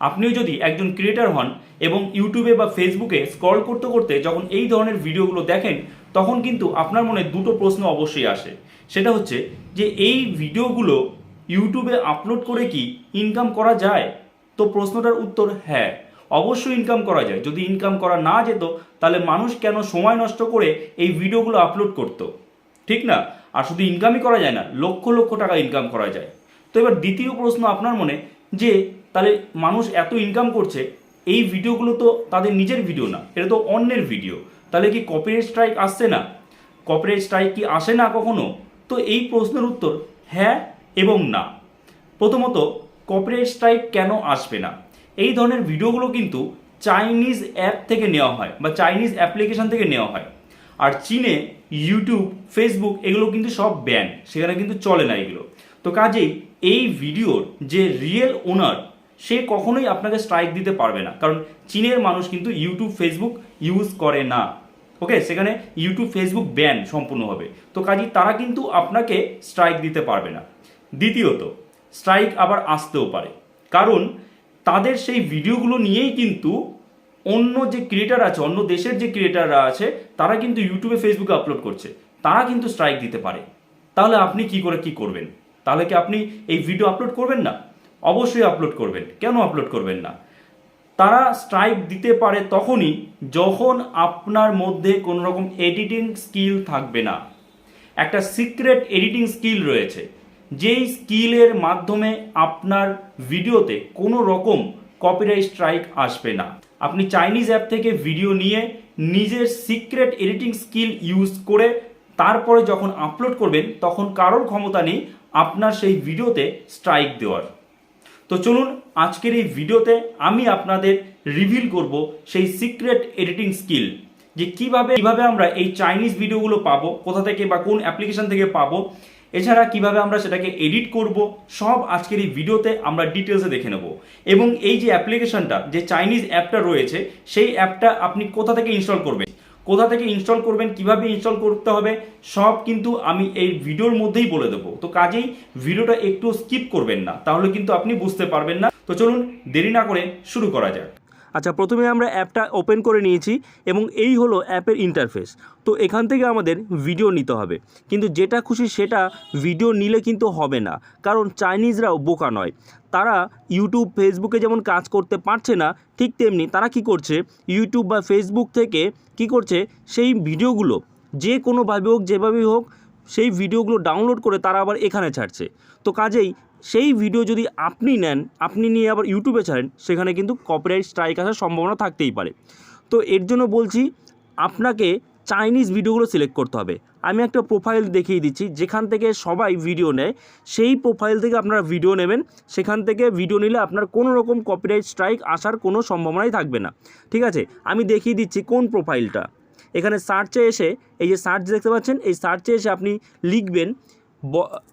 আপনিও যদি একজন ক্রিয়েটার হন এবং ইউটিউবে বা ফেসবুকে স্ক্রল করতে করতে যখন এই ধরনের ভিডিওগুলো দেখেন, তখন কিন্তু আপনার মনে দুটো প্রশ্ন অবশ্যই আসে। সেটা হচ্ছে যে এই ভিডিওগুলো ইউটিউবে আপলোড করে কি ইনকাম করা যায়? তো প্রশ্নটার উত্তর হ্যাঁ অবশ্যই ইনকাম করা যায়। যদি ইনকাম করা না যেত, তাহলে মানুষ কেন সময় নষ্ট করে এই ভিডিওগুলো আপলোড করতো? ঠিক না? আর শুধু ইনকামই করা যায় না, লক্ষ লক্ষ টাকা ইনকাম করা যায়। তো এবার দ্বিতীয় প্রশ্ন আপনার মনে যে তাহলে মানুষ এত ইনকাম করছে, এই ভিডিওগুলো তো তাদের নিজের ভিডিও না, এটা তো অন্যের ভিডিও। তাহলে কি কপিরাইট স্ট্রাইক আসছে না? কপিরাইট স্ট্রাইক কি আসে না কখনো? তো এই প্রশ্নের উত্তর হ্যাঁ এবং না। প্রথমত কপিরাইট স্ট্রাইক কেন আসবে না? এই ধরনের ভিডিওগুলো কিন্তু চাইনিজ অ্যাপ থেকে নেওয়া হয় বা চাইনিজ অ্যাপ্লিকেশন থেকে নেওয়া হয়। আর চীনে ইউটিউব ফেসবুক এগুলো কিন্তু সব ব্যান সেখানে কিন্তু চলে না এগুলো। তো কাজেই এই ভিডিওর যে রিয়েল ওনার সে কখনোই আপনাকে স্ট্রাইক দিতে পারবে না। কারণ চীনের মানুষ কিন্তু ইউটিউব ফেসবুক ইউজ করে না। ওকে সেখানে ইউটিউব ফেসবুক ব্যান সম্পূর্ণভাবে তো কাজেই তারা কিন্তু আপনাকে স্ট্রাইক দিতে পারবে না। দ্বিতীয়ত স্ট্রাইক আবার আসতেও পারে। কারণ তাদের সেই ভিডিওগুলো নিয়েই কিন্তু অন্য যে ক্রিয়েটার আছে, অন্য দেশের যে ক্রিয়েটাররা আছে, তারা কিন্তু ইউটিউবে ফেসবুকে আপলোড করছে। তারা কিন্তু স্ট্রাইক দিতে পারে। তাহলে আপনি কি করে কি করবেন? তাহলে কি আপনি এই ভিডিও আপলোড করবেন না? অবশ্যই আপলোড করবেন। কেন আপলোড করবেন না? তারা স্ট্রাইক দিতে পারে তখনই যখন আপনার মধ্যে কোনো রকম এডিটিং স্কিল থাকবে না। একটা সিক্রেট এডিটিং স্কিল রয়েছে। যেই স্কিলের মাধ্যমে আপনার ভিডিওতে কোনো রকম কপিরাইট স্ট্রাইক আসবে না। আপনি চাইনিজ অ্যাপ থেকে ভিডিও নিয়ে নিজের সিক্রেট এডিটিং স্কিল ইউজ করে তারপরে যখন আপলোড করবেন, তখন কারোর ক্ষমতা নেই আপনার সেই ভিডিওতে স্ট্রাইক দেওয়ার। তো চলুন আজকের এই ভিডিওতে আমি আপনাদের রিভিল করব সেই সিক্রেট এডিটিং স্কিল যে কীভাবে কীভাবে আমরা এই চাইনিজ ভিডিওগুলো পাবো, কোথা থেকে বা কোন অ্যাপ্লিকেশন থেকে পাবো, এছাড়া কীভাবে আমরা সেটাকে এডিট করব, সব আজকের এই ভিডিওতে আমরা ডিটেলসে দেখে নেব। এবং এই যে অ্যাপ্লিকেশনটা যে চাইনিজ অ্যাপটা রয়েছে, সেই অ্যাপটা আপনি কোথা থেকে ইনস্টল করবেন? কোথা থেকে ইনস্টল করবেন, কীভাবে ইনস্টল করতে হবে, সব কিন্তু আমি এই ভিডিওর মধ্যেই বলে দেবো। তো কাজেই ভিডিওটা একটু স্কিপ করবেন না, তাহলে কিন্তু আপনি বুঝতে পারবেন না। তো চলুন দেরি না করে শুরু করা যাক। আচ্ছা প্রথমে আমরা অ্যাপটা ওপেন করে নিয়েছি এবং এই হলো অ্যাপের ইন্টারফেস তো এখান থেকে আমাদের ভিডিও নিতে হবে। কিন্তু যেটা খুশি সেটা ভিডিও নিলে কিন্তু হবে না। কারণ চাইনিজরাও বোকা নয়। তারা ইউটিউব ফেসবুকে যেমন কাজ করতে পারছে না, ঠিক তেমনি তারা কি করছে? ইউটিউব বা ফেসবুক থেকে কি করছে? সেই ভিডিওগুলো যে কোনোভাবে হোক, যেভাবেই হোক, সেই ভিডিওগুলো ডাউনলোড করে তারা আবার এখানে ছাড়ছে। তো কাজেই সেই ভিডিও যদি আপনি নেন, আপনি নিয়ে আবার ইউটিউবে ছাড়েন, সেখানে কিন্তু কপিরাইট স্ট্রাইক আসার সম্ভাবনা থাকতেই পারে। তো এর জন্য বলছি, আপনাকে চাইনিজ ভিডিওগুলো সিলেক্ট করতে হবে। আমি একটা প্রোফাইল দেখিয়ে দিচ্ছি, যেখান থেকে সবাই ভিডিও নেয়, সেই প্রোফাইল থেকে আপনারা ভিডিও নেবেন, সেখান থেকে ভিডিও নিলে আপনার কোনো রকম কপিরাইট স্ট্রাইক আসার কোনো সম্ভাবনাই থাকবে না। ঠিক আছে? আমি দেখিয়ে দিচ্ছি কোন প্রোফাইলটা এখানে সার্চে এসে, এই যে সার্চ দেখতে পাচ্ছেন, এই সার্চে এসে আপনি লিখবেন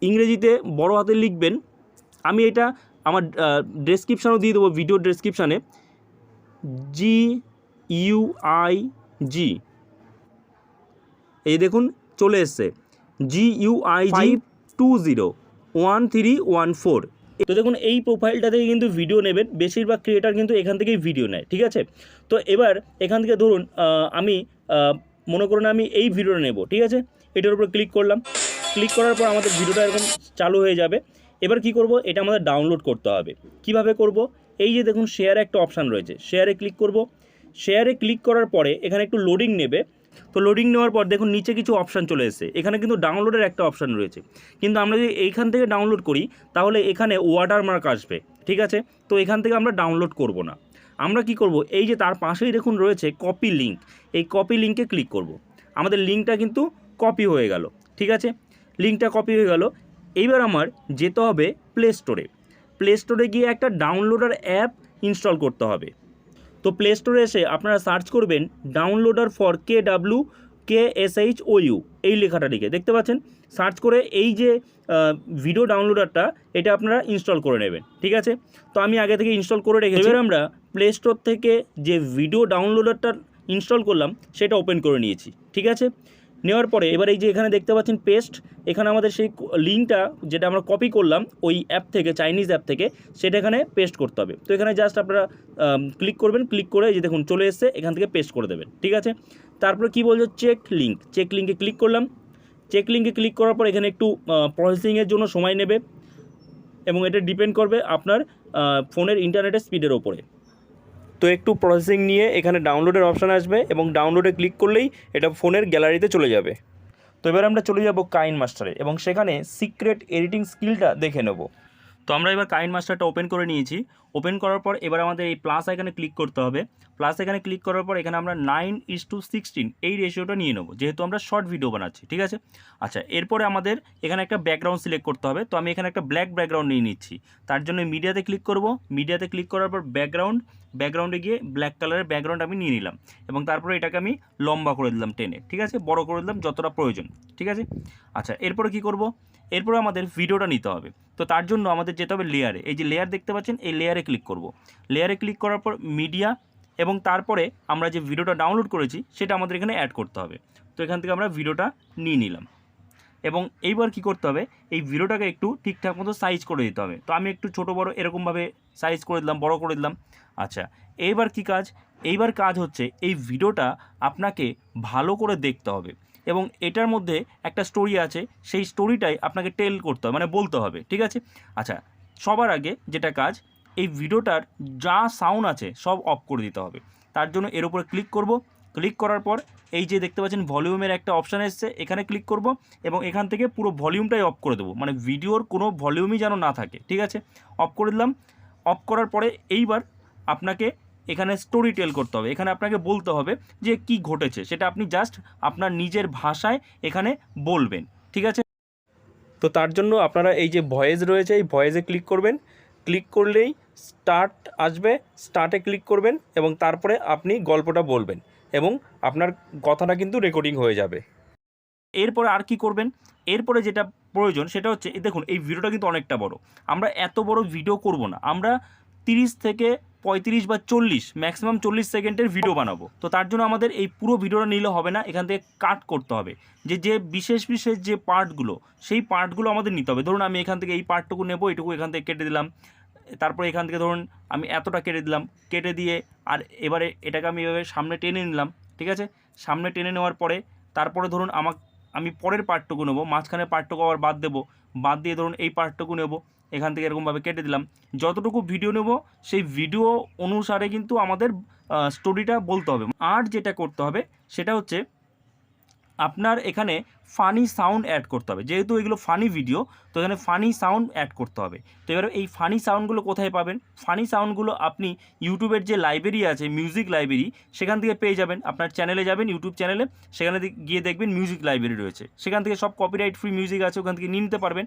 ইংরেজিতে বড় হাতে লিখবেন আমি এটা আমার ডেসক্রিপশানও দিয়ে দেবো ভিডিও ডেসক্রিপশানে জি ইউ আই জি এই দেখুন চলে এসছে। G U I G two zero one three one four তো দেখুন এই প্রোফাইলটা থেকে কিন্তু ভিডিও নেবেন বেশিরভাগ ক্রিয়েটার কিন্তু এখান থেকেই ভিডিও নেয় ঠিক আছে? তো এবার এখান থেকে ধরুন আমি মনে করুন আমি এই ভিডিওটা নেব ঠিক আছে? এটার উপর ক্লিক করলাম। ক্লিক করার পর আমাদের ভিডিওটা এরকম চালু হয়ে যাবে। এবার কি করব? এটা আমাদের ডাউনলোড করতে হবে। কীভাবে করব? এই যে দেখুন শেয়ারে একটা অপশান রয়েছে। শেয়ারে ক্লিক করব। শেয়ারে ক্লিক করার পরে এখানে একটু লোডিং নেবে। তো লোডিং নেওয়ার পর দেখুন, নিচে কিছু অপশান চলে এসেছে। এখানে কিন্তু ডাউনলোডের একটা অপশান রয়েছে। কিন্তু আমরা যদি এইখান থেকে ডাউনলোড করি, তাহলে এখানে ওয়াটারমার্ক আসবে। ঠিক আছে? তো এখান থেকে আমরা ডাউনলোড করব না। আমরা কি করব? এই যে তার পাশেই দেখুন রয়েছে কপি লিঙ্ক এই কপি লিঙ্কে ক্লিক করব। আমাদের লিঙ্কটা কিন্তু কপি হয়ে গেল। ঠিক আছে? লিঙ্কটা কপি হয়ে গেল। এইবার আমার যেতে হবে প্লে স্টোরে প্লে স্টোরে গিয়ে একটা ডাউনলোডার অ্যাপ ইনস্টল করতে হবে। তো প্লে স্টোরে এসে আপনারা সার্চ করবেন downloader for K W K S H O U এই লেখাটা লিখে। দেখতে পাচ্ছেন? সার্চ করে এই যে ভিডিও ডাউনলোডারটা এটা আপনারা ইনস্টল করে নেবেন। ঠিক আছে? তো আমি আগে থেকে ইনস্টল করে রেখে এবার আমরা প্লে স্টোর থেকে যে ভিডিও ডাউনলোডারটা ইনস্টল করলাম সেটা ওপেন করে নিয়েছি। ঠিক আছে? নেওয়ার পরে এবার এই যে এখানে দেখতে পাচ্ছেন পেস্ট এখানে আমাদের সেই লিঙ্কটা যেটা আমরা কপি করলাম, ওই অ্যাপ থেকে চাইনিজ অ্যাপ থেকে, সেটা এখানে পেস্ট করতে হবে। তো এখানে জাস্ট আপনারা ক্লিক করবেন ক্লিক করে এই যে দেখুন চলে এসছে, এখান থেকে পেস্ট করে দেবেন, ঠিক আছে? তারপরে কি বলছে? চেক লিঙ্ক চেক লিঙ্কে ক্লিক করলাম। চেক লিঙ্কে ক্লিক করার পর এখানে একটু প্রসেসিংয়ের জন্য সময় নেবে এবং এটা ডিপেন্ড করবে আপনার ফোনের ইন্টারনেটের স্পিডের ওপরে তো একটু প্রসেসিং নিয়ে এখানে ডাউনলোডের অপশান আসবে এবং ডাউনলোডে ক্লিক করলেই এটা ফোনের গ্যালারিতে চলে যাবে। তো এবার আমরা চলে যাব কাইন মাস্টারে এবং সেখানে সিক্রেট এডিটিং স্কিলটা দেখে নেব। তো আমরা এবার কাইন মাস্টারটা ওপেন করে নিয়েছি। ওপেন করার পর এবার আমাদের এই প্লাস এখানে ক্লিক করতে হবে। প্লাস এখানে ক্লিক করার পর এখানে আমরা নাইন ইস টু সিক্সটিন এই রেশিওটা নিয়ে নেব। যেহেতু আমরা শর্ট ভিডিও বানাচ্ছি, ঠিক আছে? আচ্ছা এরপরে আমাদের এখানে একটা ব্যাকগ্রাউন্ড সিলেক্ট করতে হবে। তো আমি এখানে একটা ব্ল্যাক ব্যাকগ্রাউন্ড নিয়ে নিচ্ছি। তার জন্য মিডিয়াতে ক্লিক করব। মিডিয়াতে ক্লিক করার পর ব্যাকগ্রাউন্ড ব্যাকগ্রাউন্ডে গিয়ে ব্ল্যাক কালারের ব্যাকগ্রাউন্ড আমি নিয়ে নিলাম। এবং তারপরে এটাকে আমি লম্বা করে দিলাম টেনে, ঠিক আছে? বড় করে দিলাম যতটা প্রয়োজন, ঠিক আছে? আচ্ছা এরপরে কি করব? এরপরে আমাদের ভিডিওটা নিতে হবে। তো তার জন্য আমাদের যেতে হবে লেয়ারে এই যে লেয়ার দেখতে পাচ্ছেন, এই লেয়ারে ক্লিক করব। লেয়ারে ক্লিক করার পর মিডিয়া এবং তারপরে আমরা যে ভিডিওটা ডাউনলোড করেছি, সেটা আমাদের এখানে অ্যাড করতে হবে। তো এখান থেকে আমরা ভিডিওটা নিয়ে নিলাম। এবং এইবার কি করতে হবে, এই ভিডিওটাকে একটু ঠিকঠাক মতো সাইজ করে দিতে হবে। তো আমি একটু ছোট, বড় এরকমভাবে সাইজ করে দিলাম, বড় করে দিলাম। আচ্ছা এইবার কি কাজ? এইবার কাজ হচ্ছে, এই ভিডিওটা আপনাকে ভালো করে দেখতে হবে। এবং এটার মধ্যে একটা স্টোরি আছে, সেই স্টোরিটাই আপনাকে টেল করতে হবে মানে বলতে হবে, ঠিক আছে? আচ্ছা সবার আগে যেটা কাজ, এই ভিডিওটার যা সাউন্ড আছে সব অফ করে দিতে হবে। তার জন্য এর উপরে ক্লিক করব ক্লিক করার পর এই যে দেখতে পাচ্ছেন ভলিউমের একটা অপশান এসছে, এখানে ক্লিক করব এবং এখান থেকে পুরো ভলিউমটাই অফ করে দেবো মানে ভিডিওর কোনো ভলিউমই যেন না থাকে, ঠিক আছে? অফ করে দিলাম অফ করার পরে এইবার আপনাকে এখানে স্টোরি টেল করতে হবে। এখানে আপনাকে বলতে হবে যে কি ঘটেছে। সেটা আপনি জাস্ট আপনার নিজের ভাষায় এখানে বলবেন। ঠিক আছে? তো তার জন্য আপনারা এই যে ভয়েস রয়েছে, এই ভয়েসে ক্লিক করবেন। ক্লিক করলেই স্টার্ট আসবে। স্টার্টে ক্লিক করবেন এবং তারপরে আপনি গল্পটা বলবেন এবং আপনার কথাটা কিন্তু রেকর্ডিং হয়ে যাবে। এরপরে আর কি করবেন? এরপরে যেটা প্রয়োজন সেটা হচ্ছে দেখুন, এই ভিডিওটা কিন্তু অনেকটা বড়। আমরা এত বড় ভিডিও করব না। আমরা তিরিশ থেকে পঁয়ত্রিশ বা চল্লিশ ম্যাক্সিমাম চল্লিশ সেকেন্ডের ভিডিও বানাবো। তো তার জন্য আমাদের এই পুরো ভিডিওটা নিলে হবে না, এখান থেকে কাট করতে হবে। যে যে বিশেষ বিশেষ যে পার্টগুলো সেই পার্টগুলো আমাদের নিতে হবে। ধরুন আমি এখান থেকে এই পার্টটুকু নেব, এটুকু এখান থেকে কেটে দিলাম। তারপরে এখান থেকে ধরুন আমি এতটা কেটে দিলাম, কেটে দিয়ে আর এবারে এটাকে আমি এভাবে সামনে টেনে নিলাম, ঠিক আছে? সামনে টেনে নেওয়ার পরে, তারপরে ধরুন আমাক, আমি পরের পার্টটুকু নেব মাঝখানে পার্টটুকু আবার বাদ দেবো। বাদ দিয়ে ধরুন এই পার্টটুকু নেব। এখান থেকে এরকমভাবে কেটে দিলাম। যতটুকু ভিডিও নেব, সেই ভিডিও অনুসারে কিন্তু আমাদের স্টোরিটা বলতে হবে। আর যেটা করতে হবে, সেটা হচ্ছে আপনার এখানে ফানি সাউন্ড অ্যাড করতে হবে। যেহেতু এগুলো ফানি ভিডিও তো এখানে ফানি সাউন্ড অ্যাড করতে হবে। তো এবার এই ফানি সাউন্ডগুলো কোথায় পাবেন? ফানি সাউন্ডগুলো আপনি ইউটিউবের যে লাইব্রেরি আছে মিউজিক লাইব্রেরি সেখান থেকে পেয়ে যাবেন। আপনার চ্যানেলে যাবেন ইউটিউব চ্যানেলে সেখানে গিয়ে দেখবেন মিউজিক লাইব্রেরি রয়েছে। সেখান থেকে সব কপিরাইট ফ্রি মিউজিক আছে, ওখান থেকে নিয়ে নিতে পারবেন।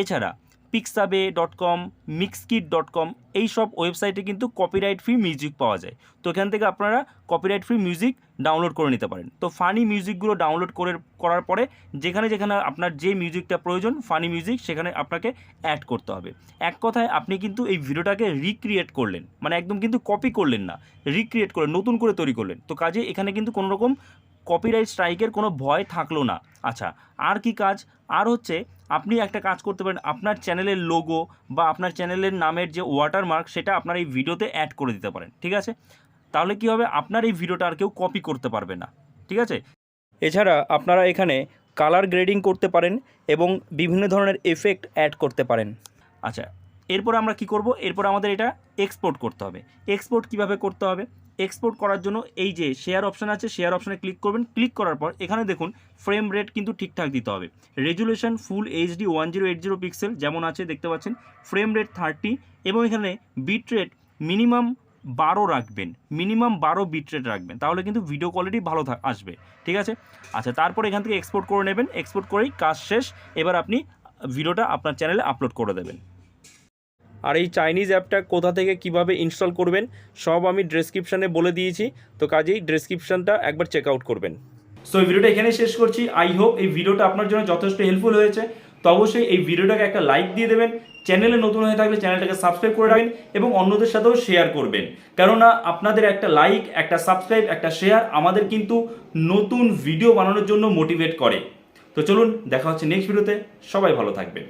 এছাড়া পিক্সাবে ডট কম মিক্সকিট ডট কম এই সব ওয়েবসাইটে কিন্তু কপিরাইট ফ্রি মিউজিক পাওয়া যায়। তো এখান থেকে আপনারা কপিরাইট ফ্রি মিউজিক ডাউনলোড করে নিতে পারেন। তো ফানি মিউজিকগুলো ডাউনলোড করে, করার পরে যেখানে যেখানে আপনার যে মিউজিকটা প্রয়োজন ফানি মিউজিক সেখানে আপনাকে অ্যাড করতে হবে। এক কথায় আপনি কিন্তু এই ভিডিওটাকে রিক্রিয়েট করলেন। মানে একদম কিন্তু কপি করলেন না। রিক্রিয়েট করলেন নতুন করে তৈরি করলেন। তো কাজে এখানে কিন্তু কোনো রকম কপিরাইট স্ট্রাইকের কোনো ভয় থাকল না। আচ্ছা আর কি কাজ? আর হচ্ছে আপনি একটা কাজ করতে পারেন, আপনার চ্যানেলের লোগো বা আপনার চ্যানেলের নামের যে ওয়াটারমার্ক সেটা আপনার এই ভিডিওতে অ্যাড করে দিতে পারেন, ঠিক আছে? তাহলে কি হবে? আপনার এই ভিডিওটা আর কেউ কপি করতে পারবে না, ঠিক আছে? এছাড়া আপনারা এখানে কালার গ্রেডিং করতে পারেন এবং বিভিন্ন ধরনের এফেক্ট অ্যাড করতে পারেন। আচ্ছা এরপর আমরা কি করব? এরপর আমাদের এটা এক্সপোর্ট করতে হবে। এক্সপোর্ট কীভাবে করতে হবে? এক্সপোর্ট করার জন্য এই যে শেয়ার অপশান আছে শেয়ার অপশানে ক্লিক করবেন। ক্লিক করার পর এখানে দেখুন ফ্রেম রেট কিন্তু ঠিকঠাক দিতে হবে। Resolution full HD one zero eight zero pixel যেমন আছে, দেখতে পাচ্ছেন? ফ্রেম রেট থার্টি এবং এখানে বিট রেট মিনিমাম বারো রাখবেন। মিনিমাম বারো বিট রেট রাখবেন। তাহলে কিন্তু ভিডিও কোয়ালিটি ভালো আসবে। ঠিক আছে? আচ্ছা তারপর এখান থেকে এক্সপোর্ট করে নেবেন। এক্সপোর্ট করেই কাজ শেষ। এবার আপনি ভিডিওটা আপনার চ্যানেলে আপলোড করে দেবেন। আর এই চাইনিজ অ্যাপটা কোথা থেকে কীভাবে ইনস্টল করবেন, সব আমি ডেসক্রিপশানে বলে দিয়েছি। তো কাজেই ডেসক্রিপশানটা একবার চেক আউট করবেন। সো এই ভিডিওটা এখানেই শেষ করছি। আই হোপ এই ভিডিওটা আপনার জন্য যথেষ্ট হেল্পফুল হয়েছে। তো অবশ্যই এই ভিডিওটাকে একটা লাইক দিয়ে দেবেন। চ্যানেলে নতুন হয়ে থাকলে চ্যানেলটাকে সাবস্ক্রাইব করে রাখবেন এবং অন্যদের সাথেও শেয়ার করবেন। কেননা আপনাদের একটা লাইক একটা সাবস্ক্রাইব একটা শেয়ার আমাদের কিন্তু নতুন ভিডিও বানানোর জন্য মোটিভেট করে। তো চলুন, দেখা হচ্ছে নেক্সট ভিডিওতে সবাই ভালো থাকবেন।